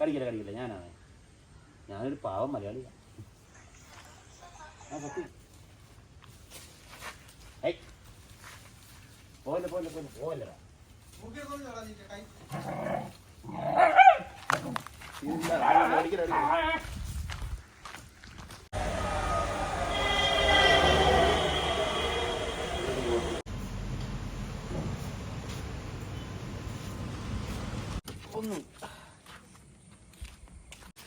കടിക്കില്ല കടിക്കില്ല ഞാനാണ് ഞാനൊരു പാവം മലയാളിയാണ് ആ. ഒന്നും.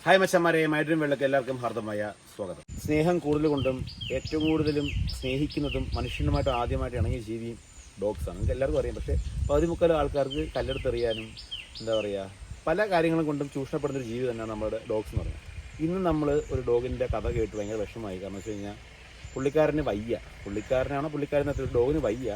ഹായ് മച്ചന്മാരെ മൈഡ്രീം വെള്ളക്ക് എല്ലാവർക്കും ഹാർദമായ സ്വാഗതം. സ്നേഹം കൂടുതൽ കൊണ്ടും ഏറ്റവും കൂടുതലും സ്നേഹിക്കുന്നതും മനുഷ്യനുമായിട്ട് ആദ്യമായിട്ട് ഇണങ്ങിയ ജീവിയും ഡോഗ്സ് ആണ്. നിങ്ങൾക്ക് എല്ലാവർക്കും അറിയാം. പക്ഷേ പകുതി മുക്കാലും ആൾക്കാർക്ക് കല്ലെടുത്തെറിയാനും എന്താ പറയുക പല കാര്യങ്ങളും കൊണ്ടും ചൂഷണപ്പെടുന്ന ഒരു ജീവി തന്നെയാണ് നമ്മുടെ ഡോഗ്സ് എന്ന് പറയുന്നത്. ഇന്ന് നമ്മൾ ഒരു ഡോഗിന്റെ കഥ കേട്ട് ഭയങ്കര വിഷമമായി. കാരണം വെച്ച് കഴിഞ്ഞാൽ പുള്ളിക്കാരന് വയ്യ. പുള്ളിക്കാരനാണോ പുള്ളിക്കാരനകത്ത് ഡോഗിന് വയ്യ.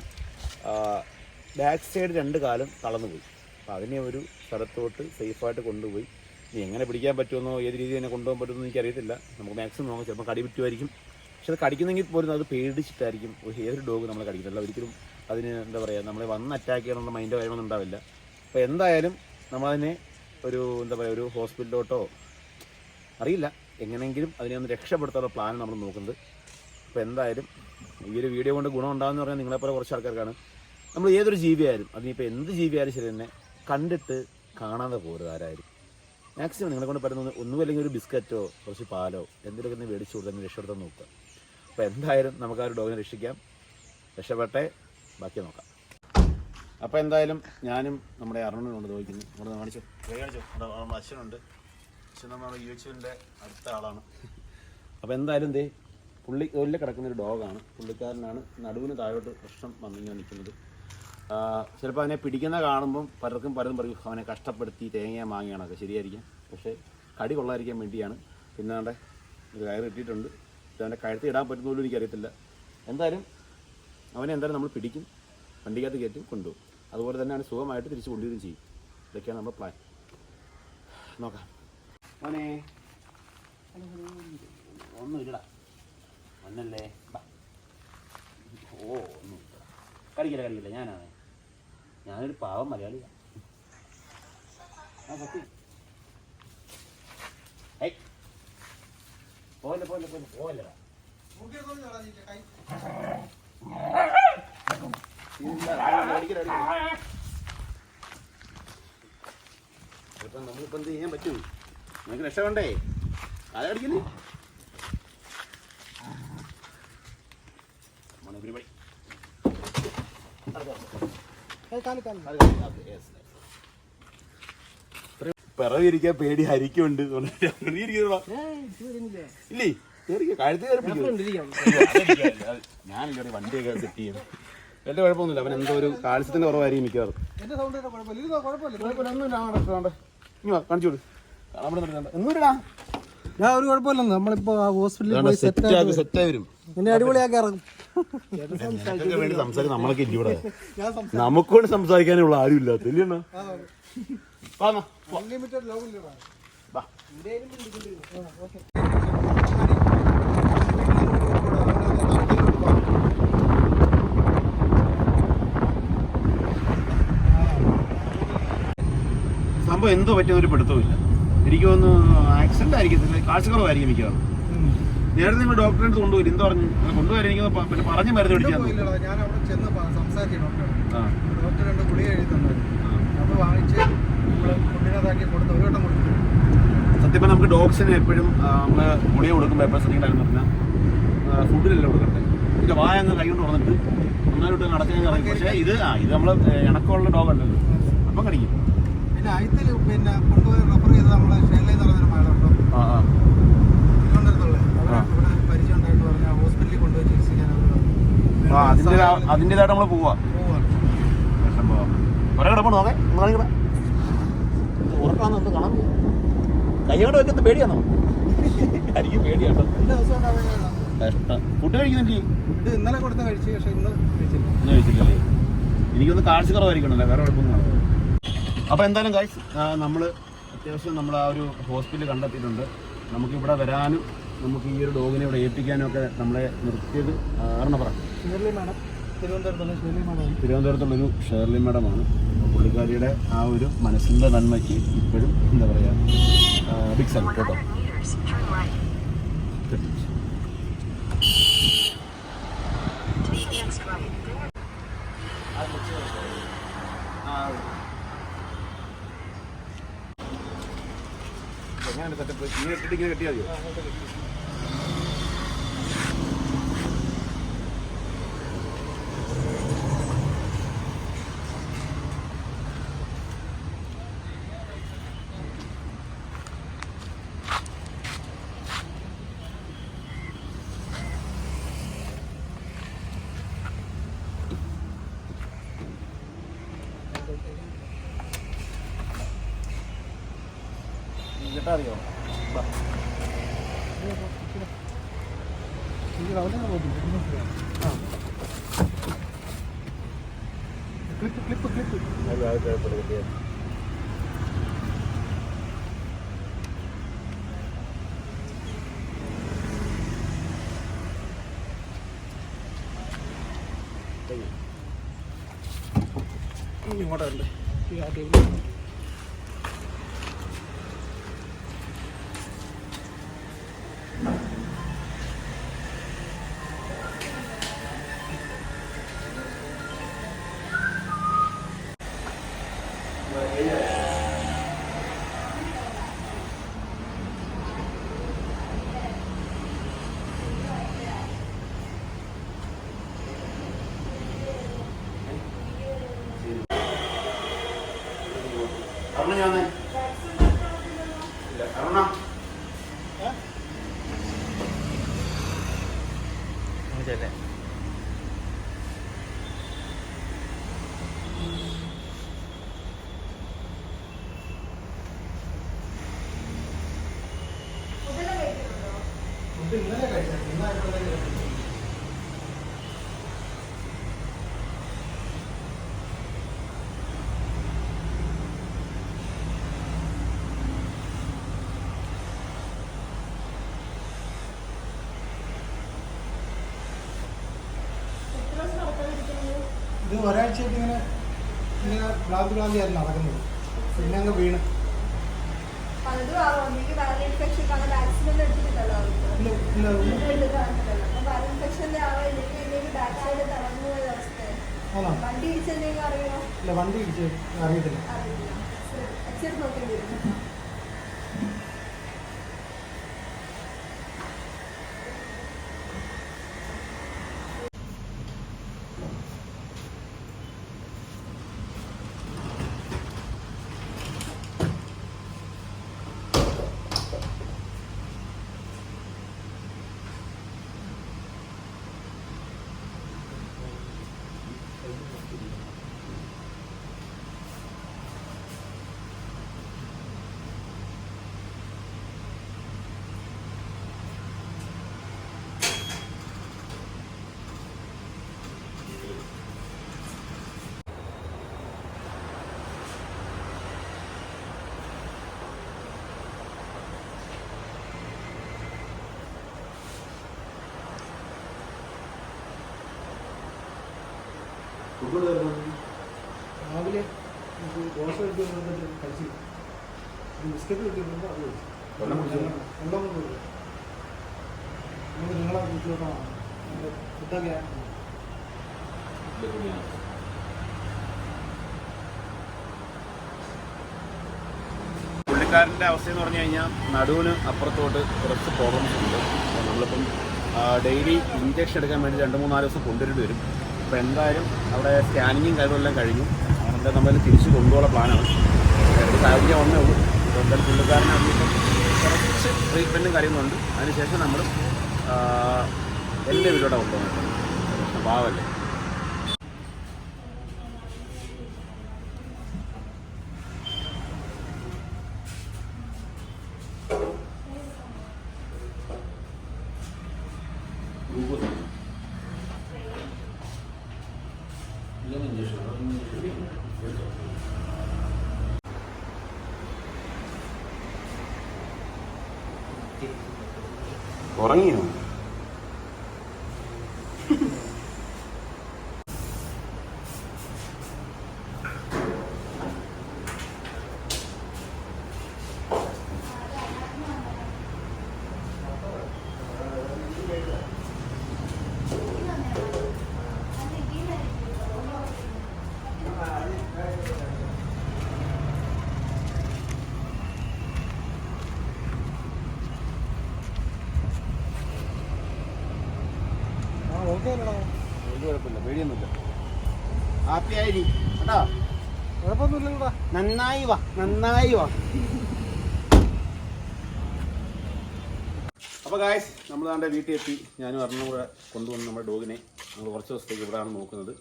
ബാക്ക് സൈഡ് രണ്ട് കാലം തളർന്നു പോയി അപ്പോൾ അതിനെ ഒരു സ്ഥലത്തോട്ട് സേഫായിട്ട് കൊണ്ടുപോയി. ഇനി എങ്ങനെ പിടിക്കാൻ പറ്റുമെന്നോ ഏത് രീതിയിൽ തന്നെ കൊണ്ടുപോകാൻ പറ്റുമെന്നോ എനിക്കറിയത്തില്ല. നമുക്ക് മാക്സിമം നോക്കാം ചിലപ്പോൾ കടി പറ്റുമായിരിക്കും. പക്ഷെ അത് കടിക്കുന്നെങ്കിൽ പോലും അത് പേടിച്ചിട്ടായിരിക്കും. ഏതൊരു ഡോഗ് നമ്മളെ കടിക്കുന്നില്ല ഒരിക്കലും അതിന് എന്താ പറയുക നമ്മളെ വന്ന് അറ്റാക്ക് ചെയ്യണമെന്ന മൈൻഡോ കാര്യമൊന്നും ഉണ്ടാവില്ല. അപ്പോൾ എന്തായാലും നമ്മളതിനെ ഒരു എന്താ പറയുക ഒരു ഹോസ്പിറ്റലിലോട്ടോ അറിയില്ല. എങ്ങനെയെങ്കിലും അതിനെ ഒന്ന് രക്ഷപ്പെടുത്താനുള്ള പ്ലാൻ നമ്മൾ നോക്കുന്നത്. അപ്പോൾ എന്തായാലും ഈ ഒരു വീഡിയോ കൊണ്ട് ഗുണം ഉണ്ടാകുമെന്ന് പറഞ്ഞാൽ നിങ്ങളെപ്പോലെ കുറച്ച് ആൾക്കാർക്കാണ് നമ്മൾ ഏതൊരു ജീവിയായാലും അതിനിപ്പോൾ എന്ത് ജീവിയായാലും ശരി തന്നെ കണ്ടിട്ട് കാണാതെ പോരുത് മാക്സിമം നിങ്ങളെ കൊണ്ട് പറ്റുന്ന ഒന്നും അല്ലെങ്കിൽ ഒരു ബിസ്ക്കറ്റോ കുറച്ച് പാലോ എന്തെങ്കിലുമൊക്കെ ഒന്ന് മേടിച്ചു കൊടുത്ത് രക്ഷപ്പെടുത്താൻ നോക്കുക. അപ്പോൾ എന്തായാലും നമുക്ക് ആ ഒരു ഡോഗിനെ രക്ഷിക്കാം. രക്ഷപ്പെട്ടെ. ബാക്കി നോക്കാം. അപ്പോൾ എന്തായാലും ഞാനും നമ്മുടെ അരുണിനുണ്ട് ചോദിക്കുന്നു ഇവിടെ കാണിച്ചു. കാണിച്ചു. നമ്മുടെ അച്ഛനുണ്ട്. അച്ഛൻ നമ്മുടെ യൂച്ചുവിന്റെ അടുത്ത ആളാണ്. അപ്പോൾ എന്തായാലും ദേ പുള്ളി തൊഴിൽ കിടക്കുന്ന ഒരു ഡോഗാണ്. പുള്ളിക്കാരനാണ്. നടുവിന് താഴോട്ട് പ്രശ്നം വന്നിങ്ങനെ നിൽക്കുന്നത്. ചിലപ്പോൾ അതിനെ പിടിക്കുന്ന കാണുമ്പം പലർക്കും പലതും പറയും അവനെ കഷ്ടപ്പെടുത്തി തേങ്ങ മാങ്ങിയാണൊക്കെ ശരിയായിരിക്കും. പക്ഷേ കടി കൊള്ളാതിരിക്കാൻ വേണ്ടിയാണ്. പിന്നെ അവന്റെ ഒരു കയറ് ഇട്ടിട്ടുണ്ട് അവന്റെ കഴുത്തി ഇടാൻ പറ്റുന്ന പോലും എനിക്കറിയത്തില്ല. എന്തായാലും അവനെ എന്തായാലും നമ്മൾ പിടിക്കും. വണ്ടിക്കകത്ത് കയറ്റും കൊണ്ടുപോകും. അതുപോലെ തന്നെ അവന് സുഖമായിട്ട് തിരിച്ച് കൊണ്ടുവരികയും ചെയ്യും. ഇതൊക്കെയാണ് നമ്മുടെ പ്ലാൻ നോക്കാം. മോനെ. ഒന്നും ഇല്ലടാ. ഒന്നല്ലേ. ഓ ഒന്നും ഇല്ലടാ. കടിക്കില്ല കടിക്കില്ല ഞാനാണ്. ഞാനൊരു പാവം മലയാളിയാണ് ആ സത്യം പോലെ പോലെ പോലെ പോലെ ഇപ്പം നമ്മളിപ്പോൾ എന്ത് ചെയ്യാൻ പറ്റും? നിനക്ക് രക്ഷമുണ്ടേ വേണ്ടേ ആരടിക്കുന്നു പരിപാടി പിറവിരിക്കാൻ പേടി ഹരിക്കുണ്ട്. ഇല്ലേ. ഞാനില്ലേ വണ്ടിയൊക്കെ സെറ്റ് ചെയ്യും വലിയ കുഴപ്പമൊന്നുമില്ല. അവൻ എന്തോ ഒരു കാൽസ്യത്തിന്റെ കുറവായിരിക്കും മിക്കവാറും. കാണിച്ചു കൊടു അവിടെ നിർത്തണ്ട. ഒന്നുമില്ലടാ ഞാൻ ഒരു കുഴപ്പമില്ലെന്ന്. നമ്മളിപ്പോ ഹോസ്പിറ്റലിൽ സെറ്റ് ആയി വരും. അടിപൊളിയാക്കി ഇറങ്ങും സംസാരിക്കാൻ വേണ്ടി സംസാരിക്കും നമ്മളൊക്കെ ഇല്ല ഇവിടെ? നമുക്ക് വേണ്ടി സംസാരിക്കാനുള്ള ആരും ഇല്ലാത്ത സംഭവം എന്തോ പറ്റിയ ഒരു ഇല്ല എനിക്ക് തോന്നുന്നു ആക്സിഡന്റ് ആയിരിക്കത്തില്ല. കാഴ്ചക്കുറവായിരിക്കും മിക്കവാറും. നേരത്തെ നിങ്ങൾ ഡോക്ടറെ അടുത്ത് കൊണ്ടുപോയി എന്ത് പറഞ്ഞു? കൊണ്ടുപോയി എനിക്ക് പിന്നെ പറഞ്ഞ് മരുന്ന് പിടിക്കാൻ ഞാൻ അവിടെ ചെന്ന് സംസാരിച്ചു ഡോക്ടർ രണ്ട് ഗുളിക എഴുതി തന്നായിരുന്നു വാങ്ങിച്ച് നമ്മൾ ഫുഡിനകത്താക്കി കൊടുത്ത് ഒരു വട്ടം കൊടുത്തു. സത്യം പറഞ്ഞാൽ നമുക്ക് ഡോഗ്സിന് എപ്പോഴും നമ്മൾ ഗുളിക കൊടുക്കുമ്പോൾ എപ്പോഴും ശ്രദ്ധിക്കണ്ടെന്ന് പറഞ്ഞാൽ ഫുഡിലല്ല കൊടുക്കട്ടെ ഇതിന്റെ വായ അങ്ങ് കൈ കൊണ്ട് തുറന്നിട്ട് നന്നായിട്ട് നടക്കാൻ ഇറങ്ങി. പക്ഷേ ഇത് ആ ഇത് നമ്മൾ ഇണക്കമുള്ള ഡോഗ് അല്ലല്ലോ. അപ്പം കടിക്കും. പിന്നെ അയത്തിൽ പിന്നെ കൊണ്ടുപോയി റെഫർ ചെയ്ത് നമ്മളെ ഷെല്ലി എന്ന് മഴ ഉണ്ടോ? ആ ആ തിരുവനന്തപുരത്തുള്ള ആ. അവിടെ ഇവിടെ പരിചയം ഉണ്ടായിട്ട് പറഞ്ഞാൽ ഹോസ്പിറ്റലിൽ കൊണ്ടുപോയി ചികിത്സിക്കാൻ ആ അതിന്റെ അതിന്റെതായിട്ട് നമ്മൾ പോവാ. പോവാണ്. കുറെ കിടപ്പുണ്ട് നോക്കേ. നിങ്ങൾ ഉറക്കാന്ന് എന്ത് കാണാൻ കൈയോടെ വെക്കത്ത് പേടിയാണോ? എനിക്ക് പേടിയാട്ടോ. എല്ലാ ദിവസവും ഉണ്ടാവുകയാണ് കഷ്ടം. ഫുഡ് കഴിക്കുന്നില്ലേ ഇത് ഇന്നലെ കൊടുത്ത കഴിച്ചു പക്ഷെ ഇന്ന് കഴിച്ചില്ല. ഒന്നും കഴിച്ചില്ലല്ലേ എനിക്കൊന്ന് കാഴ്ച കുറവായിരിക്കണല്ലോ വേറെ കുഴപ്പമൊന്നും അപ്പോൾ എന്തായാലും ഗൈസ് നമ്മൾ അത്യാവശ്യം നമ്മൾ ആ ഒരു ഹോസ്പിറ്റൽ കണ്ടെത്തിയിട്ടുണ്ട്. നമുക്കിവിടെ വരാനും നമുക്ക് ഈ ഒരു ഡോഗിനെ ഇവിടെ ഏൽപ്പിക്കാനും ഒക്കെ നമ്മളെ നിർത്തിയത് ആരണ പറ ഷിയർലി മാഡം തിരുവനന്തപുരത്തുള്ള ശൈലിമാണോ തിരുവനന്തപുരത്തുള്ളൊരു ഷേർലി മാഡമാണ്. പുള്ളിക്കാരിയുടെ ആ ഒരു മനസ്സിന്റെ നന്മയ്ക്ക് ഇപ്പോഴും എന്താ പറയുക ബിഗ് സൺ കേട്ടോ. ഇങ്ങനെ കെട്ടിയാൽ മതിയോ? ചേട്ടാ അറിയോ ക്ലിപ്പ് ക്ലിപ്പ് ക്ലിപ്പ്. അരുണ. കാരണം വന്നേ. ഇല്ല, അരുണ. ഇത് ഇന്നലെ കഴിച്ചത് ഇന്നായപ്പോഴത്തേക്ക് കഴിച്ചു ഇത് ഒരാഴ്ചയായിട്ട് ഇങ്ങനെ ഇങ്ങനെ ഭ്രാന്തി ഭ്രാന്തിയായിരുന്നു നടക്കുന്നത്. പിന്നെ അങ്ങ് വീണ്. പലതും ആവും ഒന്നെങ്കിൽ വൈറൽ ഇൻഫെക്ഷൻ കാരണം വാക്സിൻ എടുത്തിട്ടില്ലല്ലോ അവർക്ക് ഇല്ല ഇല്ല ഒന്നും ഇത് കാണുന്നില്ലല്ലോ അപ്പൊ വൈറൽ ഇൻഫെക്ഷന്റെ ആവാം ഇല്ലെങ്കിൽ ഇല്ലെങ്കിൽ ബാക്ക് സൈഡ് തളർന്നു പോയ അവസ്ഥയാണ് ആണോ വണ്ടി ഇടിച്ചെന്തെങ്കിലും അറിയണോ ഇല്ല വണ്ടി ഇടിച്ച് അറിയത്തില്ല അറിയില്ല എക്സെറ്റ് നോക്കേണ്ടി വരും ഫുഡ് രാവിലെ നമുക്ക് ദോശ കിട്ടി വന്നിട്ട് കഴിച്ചു ബിസ്ക്കറ്റ് കിട്ടി വന്നപ്പോൾ അത് കഴിച്ചു. വെള്ളം കുടിച്ചോ? വെള്ളം കൊണ്ടുപോയി നമുക്ക് നിങ്ങളെ വീട്ടിലോട്ടാണ്. ഫുഡൊക്കെ പുള്ളിക്കാരന്റെ അവസ്ഥ എന്ന് പറഞ്ഞു കഴിഞ്ഞാൽ നടുവിന് അപ്പുറത്തോട്ട് കുറച്ച് പ്രോബ്ലംസ് ഉണ്ട്. നമ്മളിപ്പം ഡെയിലി ഇഞ്ചക്ഷൻ എടുക്കാൻ വേണ്ടി രണ്ട് മൂന്നാൽ ദിവസം കൊണ്ടുവരേണ്ടി വരും. അപ്പോൾ എന്തായാലും അവിടെ സ്കാനിങ്ങും കാര്യങ്ങളെല്ലാം കഴിഞ്ഞു. അതുകൊണ്ട് നമ്മൾ തിരിച്ച് കൊണ്ടുപോകാൻ പ്ലാനാണ് സാഹചര്യം ഒന്നേ ഉള്ളൂ. അപ്പോൾ എന്തായാലും പുള്ളിക്കാരനെ അതിപ്പം കുറച്ച് ട്രീറ്റ്മെന്റും കാര്യങ്ങളുണ്ട് അതിനുശേഷം നമ്മൾ എന്റെ വീടോടെ കൊണ്ടുപോകുന്നത്. പാവല്ലേ. ഉറങ്ങിയോ ഹാപ്പി ആയി കേട്ടോ കുഴപ്പമൊന്നുമില്ലല്ലോടാ നന്നായി വാ നന്നായി വാ. അപ്പോൾ ഗായ്സ് നമ്മൾ നമ്മുടെ വീട്ടിൽ എത്തി ഞാനും അറിഞ്ഞും കൂടെ കൊണ്ടുവന്ന് നമ്മുടെ ഡോഗിനെ നമ്മൾ കുറച്ച് ദിവസത്തേക്ക് ഇവിടെയാണ് നോക്കുന്നത്.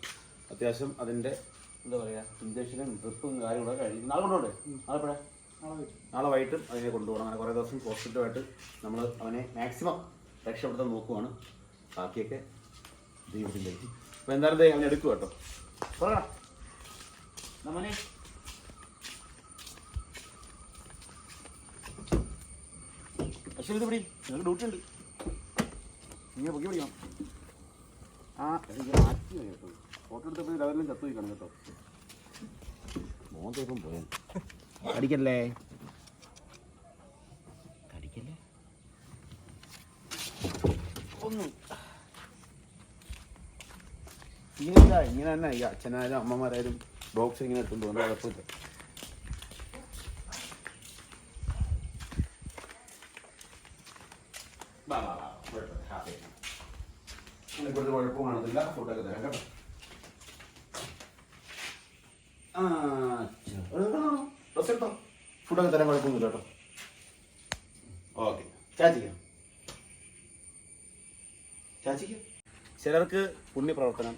അത്യാവശ്യം അതിന്റെ എന്താ പറയുക ഇഞ്ചക്ഷനും ഡ്രിപ്പും കാര്യങ്ങളൊക്കെ കഴിഞ്ഞു. നാളെ കൊണ്ടുപോകണ്ടേ? നാളെ നാളെ വൈകിട്ടും അതിനെ കൊണ്ടുപോകണം. അങ്ങനെ കുറേ ദിവസം പോസിറ്റീവായിട്ട് നമ്മൾ അവനെ മാക്സിമം രക്ഷപ്പെടുത്താൻ നോക്കുവാണ്. ബാക്കിയൊക്കെ ദൈവത്തിലേക്ക് അപ്പോൾ എന്തായാലും അവനെടുക്കും കേട്ടോ. പറയണം നമ്മളെ പക്ഷേ ഇത് പിടി. ഡ്യൂട്ടി ഉണ്ട്. ഇങ്ങനെ പൊക്കി പിടിക്കണം. ആ എനിക്ക് മാറ്റി കേട്ടോ. ഫോട്ടോ എടുത്തപ്പോൾ ലെവലിലും ചത്തു വയ്ക്കണം കാണും കേട്ടോ പോയാൽ കടിക്കല്ലേ? കടിക്കല്ലേ? ഒന്നും. ഇങ്ങനെയല്ല ഇങ്ങനെ തന്നെ ഈ അച്ഛനായാലും അമ്മമാരായാലും ബോക്സ് ഇങ്ങനെ എടുത്തുകൊണ്ട് പോകുന്നത് കുഴപ്പമില്ല വാ, വാ, വാ. കുഴപ്പമില്ല. happy ആയിരിക്കാം. നിനക്ക് ഒരു കുഴപ്പവും കാണത്തില്ല ഫുഡൊക്കെ തരാം കേട്ടോ ആ ഛെ. എടുക്കണോ? ഡ്രസ്സ് എടുത്തോ ഫുഡൊക്കെ തരാൻ കുഴപ്പമൊന്നുമില്ല കേട്ടോ. ഓക്കെ. ചാച്ചിക്കോ. ചാച്ചിക്കോ. ചിലർക്ക് പുണ്യപ്രവർത്തനം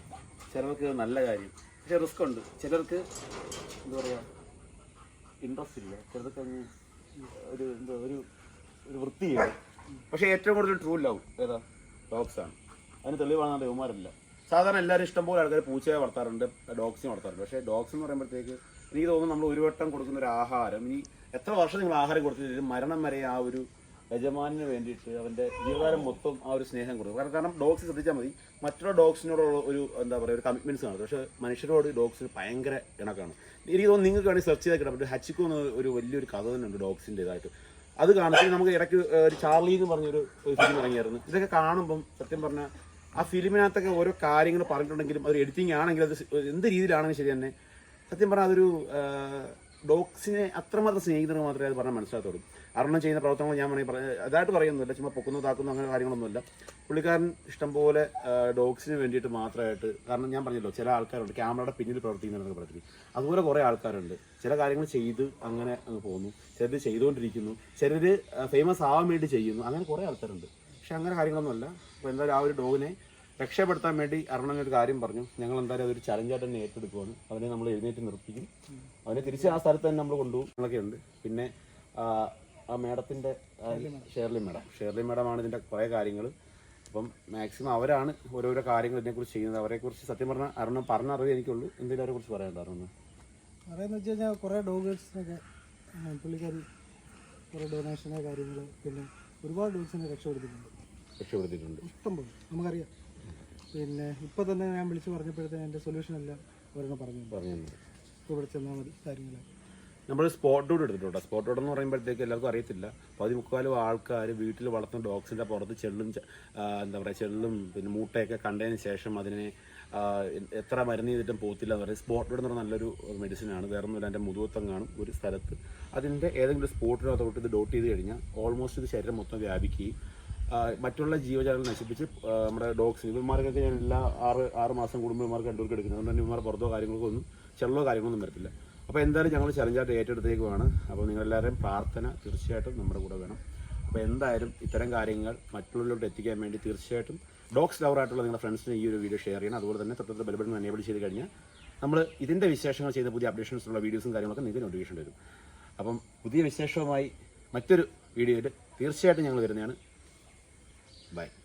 ചിലർക്ക് നല്ല കാര്യം പക്ഷെ റിസ്ക് ഉണ്ട്. ചിലർക്ക് എന്താ പറയുക ഇൻട്രസ്റ്റ് ഇല്ല. ചിലർക്ക് അങ്ങ് ഒരു എന്താ ഒരു ഒരു വൃത്തിയില്ല. പക്ഷെ ഏറ്റവും കൂടുതൽ ട്രൂ ലവ് ഏതാ? ഡോഗ്സ് ആണ്. അതിന് തെളിവാണ് ദേവന്മാരല്ല സാധാരണ എല്ലാവരും ഇഷ്ടംപോലെ ആൾക്കാർ പൂച്ചയെ വളർത്താറുണ്ട് ഡോഗ്സിനെ വളർത്താറുണ്ട്. പക്ഷേ ഡോഗ്സ് എന്ന് പറയുമ്പോഴത്തേക്ക് എനിക്ക് തോന്നുന്നു നമ്മൾ ഒരു വട്ടം കൊടുക്കുന്ന ഒരു ആഹാരം ഈ എത്ര വർഷം നിങ്ങൾ ആഹാരം കൊടുത്തിട്ടും മരണം വരെ ആ ഒരു യജമാനിന് വേണ്ടിയിട്ട് അവന്റെ ജീവകാലം മൊത്തം ആ ഒരു സ്നേഹം കൊടുക്കും കാരണം കാരണം ഡോഗ്സ് ശ്രദ്ധിച്ചാൽ മതി. മറ്റുള്ള ഡോഗ്സിനോടുള്ള ഒരു എന്താ പറയുക ഒരു കമ്മിറ്റ്മെന്റ്സ് ആണ് പക്ഷേ മനുഷ്യരോട് ഡോഗ്സിന് ഭയങ്കര ഇണക്കാണ്. എനിക്ക് തോന്നുന്നു നിങ്ങൾക്ക് വേണമെങ്കിൽ സെർച്ച് ചെയ്താൽ കിട്ടാം പറ്റും. ഹച്ചിക്കോ എന്ന ഒരു വലിയൊരു കഥ തന്നെ ഉണ്ട് ഡോഗ്സിന്റെതായിട്ട് അത് കാണുമ്പോൾ നമുക്ക് ഇടയ്ക്ക് ഒരു ചാർലി എന്ന് പറഞ്ഞൊരു ഫിലിം ഇറങ്ങിയായിരുന്നു. ഇതൊക്കെ കാണുമ്പം സത്യം പറഞ്ഞാൽ ആ ഫിലിമിനകത്തൊക്കെ ഓരോ കാര്യങ്ങൾ പറഞ്ഞിട്ടുണ്ടെങ്കിലും അത് എഡിറ്റിംഗ് ആണെങ്കിലും അത് എന്ത് രീതിയിലാണെങ്കിലും ശരി തന്നെ. സത്യം പറഞ്ഞാൽ അതൊരു ഡോഗ്സിനെ അത്രമാത്രം സ്നേഹിക്കുന്നവർ മാത്രമേ അത് പറഞ്ഞാൽ മനസ്സിലാകത്തുള്ളൂ. അരുണം ചെയ്യുന്ന പ്രവർത്തനങ്ങൾ ഞാൻ വേണമെങ്കിൽ പറഞ്ഞ അതായിട്ട് പറയുന്നില്ല ചുമ്മാ പൊക്കുന്നു താക്കുന്നു അങ്ങനെ കാര്യങ്ങളൊന്നുമില്ല. പുള്ളിക്കാരൻ ഇഷ്ടംപോലെ ഡോഗ്സിന് വേണ്ടിയിട്ട് മാത്രമായിട്ട് കാരണം ഞാൻ പറഞ്ഞല്ലോ ചില ആൾക്കാരുണ്ട് ക്യാമറയുടെ പിന്നിൽ പ്രവർത്തിക്കുന്നതൊക്കെ പറഞ്ഞിട്ട് അതുപോലെ കുറേ ആൾക്കാരുണ്ട്. ചില കാര്യങ്ങൾ ചെയ്ത് അങ്ങനെ അങ്ങ് പോകുന്നു ചിലർ ചെയ്തുകൊണ്ടിരിക്കുന്നു. ചിലർ ഫേമസ് ആവാൻ വേണ്ടി ചെയ്യുന്നു. അങ്ങനെ കുറേ ആൾക്കാരുണ്ട്. പക്ഷെ അങ്ങനെ കാര്യങ്ങളൊന്നുമല്ല. അപ്പോൾ എന്തായാലും ആ ഒരു ഡോഗിനെ രക്ഷപ്പെടുത്താൻ വേണ്ടി അരുണൻ ഒരു കാര്യം പറഞ്ഞു. ഞങ്ങൾ എന്തായാലും അതൊരു ചലഞ്ചായിട്ട് തന്നെ ഏറ്റെടുക്കുവാണ്. അവനെ നമ്മൾ എഴുന്നേറ്റ് നിർത്തിക്കും. അവനെ തിരിച്ച് ആ സ്ഥലത്ത് തന്നെ നമ്മൾ കൊണ്ടുപോകും. ഉണ്ട്. പിന്നെ ആ, മേഡത്തിന്റെ ഷേർലി മേഡം. ഷേർലി മേഡമാണ് ഇതിന്റെ കുറേ കാര്യങ്ങൾ. അപ്പം മാക്സിമം അവരാണ് ഓരോരോ കാര്യങ്ങൾ ഇതിനെക്കുറിച്ച് ചെയ്യുന്നത്. അവരെക്കുറിച്ച് സത്യം പറഞ്ഞാൽ അരുണം പറഞ്ഞ അറിവ് എനിക്കുള്ളൂ. എന്തെങ്കിലും അവരെക്കുറിച്ച് പറയാനുണ്ടോ അരുണ് പറയുന്നത് വെച്ച് കഴിഞ്ഞാൽ കുറേ ഡോഗേഴ്സിനൊക്കെ പുള്ളിക്കാരി കുറേ ഡൊണേഷന് കാര്യങ്ങൾ പിന്നെ ഒരുപാട് ഡോഗ്സിനെ രക്ഷപ്പെടുത്തിയിട്ടുണ്ട്. രക്ഷപ്പെടുത്തിയിട്ടുണ്ട്. ഇഷ്ടം പോലെ. നമുക്കറിയാം. പിന്നെ ഇപ്പോൾ തന്നെ ഞാൻ വിളിച്ചു പറഞ്ഞപ്പോഴത്തേന് എന്റെ സൊല്യൂഷൻ എല്ലാം അവരെന്നെ പറഞ്ഞു. പറഞ്ഞു ഇപ്പോൾ ഇവിടെ ചെന്നാൽ മതി കാര്യങ്ങൾ. നമ്മൾ സ്പോട്ട് ഡോഡ് എടുത്തിട്ടുണ്ട്? സ്പോട്ട് ഡോഡ് എന്ന് പറയുമ്പോഴത്തേക്ക് എല്ലാവർക്കും അറിയത്തില്ല. പതിമുക്കാലും ആൾക്കാർ വീട്ടിൽ വളർത്തുന്ന ഡോഗ്സിന്റെ പുറത്ത് ചെള്ളും എന്താ പറയുക ചെള്ളും പിന്നെ മൂട്ടയൊക്കെ കണ്ടതിന് ശേഷം അതിനെ എത്ര മരുന്ന് ചെയ്തിട്ടും പോത്തില്ല എന്ന് പറയുന്നത് സ്പോട്ട് ഡോഡ് എന്ന് പറഞ്ഞാൽ നല്ലൊരു മെഡിസിനാണ് വേറെ ഒന്നുമില്ല. എന്റെ കാണും ഒരു സ്ഥലത്ത്. അതിന്റെ ഏതെങ്കിലും സ്പോട്ടിനകത്തോട്ട് ഇത് ഡോട്ട് ചെയ്ത് കഴിഞ്ഞാൽ ഓൾമോസ്റ്റ് ഇത് ശരീരം മൊത്തം വ്യാപിക്കുകയും മറ്റുള്ള ജീവജാലങ്ങൾ നശിപ്പിച്ച് നമ്മുടെ ഡോഗ്സ് ഇവന്മാർക്കൊക്കെ ഞാൻ എല്ലാ ആറ് ആറ് മാസം കൂടുമ്പോൾ ഇവന്മാർക്ക് രണ്ടുപേർക്ക് എടുക്കുന്നത്. അതുകൊണ്ട് ഇവന്മാർ പുറത്തോ കാര്യങ്ങൾക്കോ ഒന്നും ചെള്ളോ കാര്യങ്ങളൊന്നും വരത്തില്ല. അപ്പോൾ എന്തായാലും ഞങ്ങൾ ചലഞ്ചായിട്ട് ഏറ്റെടുത്തേക്കുവാണ് അപ്പോൾ നിങ്ങളെല്ലാവരും പ്രാർത്ഥന തീർച്ചയായിട്ടും നമ്മുടെ കൂടെ വേണം. അപ്പോൾ എന്തായാലും ഇത്തരം കാര്യങ്ങൾ മറ്റുള്ളവരിലോട്ട് എത്തിക്കാൻ വേണ്ടി തീർച്ചയായിട്ടും ഡോഗ്സ് ലവറായിട്ടുള്ള നിങ്ങളുടെ ഫ്രണ്ട്സിന് ഈ ഒരു വീഡിയോ ഷെയർ ചെയ്യണം. അതുപോലെ തന്നെ തൊട്ടടുത്ത ബലപ്പെടുന്ന എനേബിൾ ചെയ്ത് കഴിഞ്ഞാൽ നമ്മൾ ഇതിന്റെ വിശേഷങ്ങൾ ചെയ്ത പുതിയ അപ്ഡേഷൻസ് ഉള്ള വീഡിയോസും കാര്യങ്ങളൊക്കെ നിങ്ങൾക്ക് നോട്ടിഫിക്കേഷൻ വരും. അപ്പം പുതിയ വിശേഷവുമായി മറ്റൊരു വീഡിയോയിൽ തീർച്ചയായിട്ടും ഞങ്ങൾ വരുന്നതാണ്. Bye.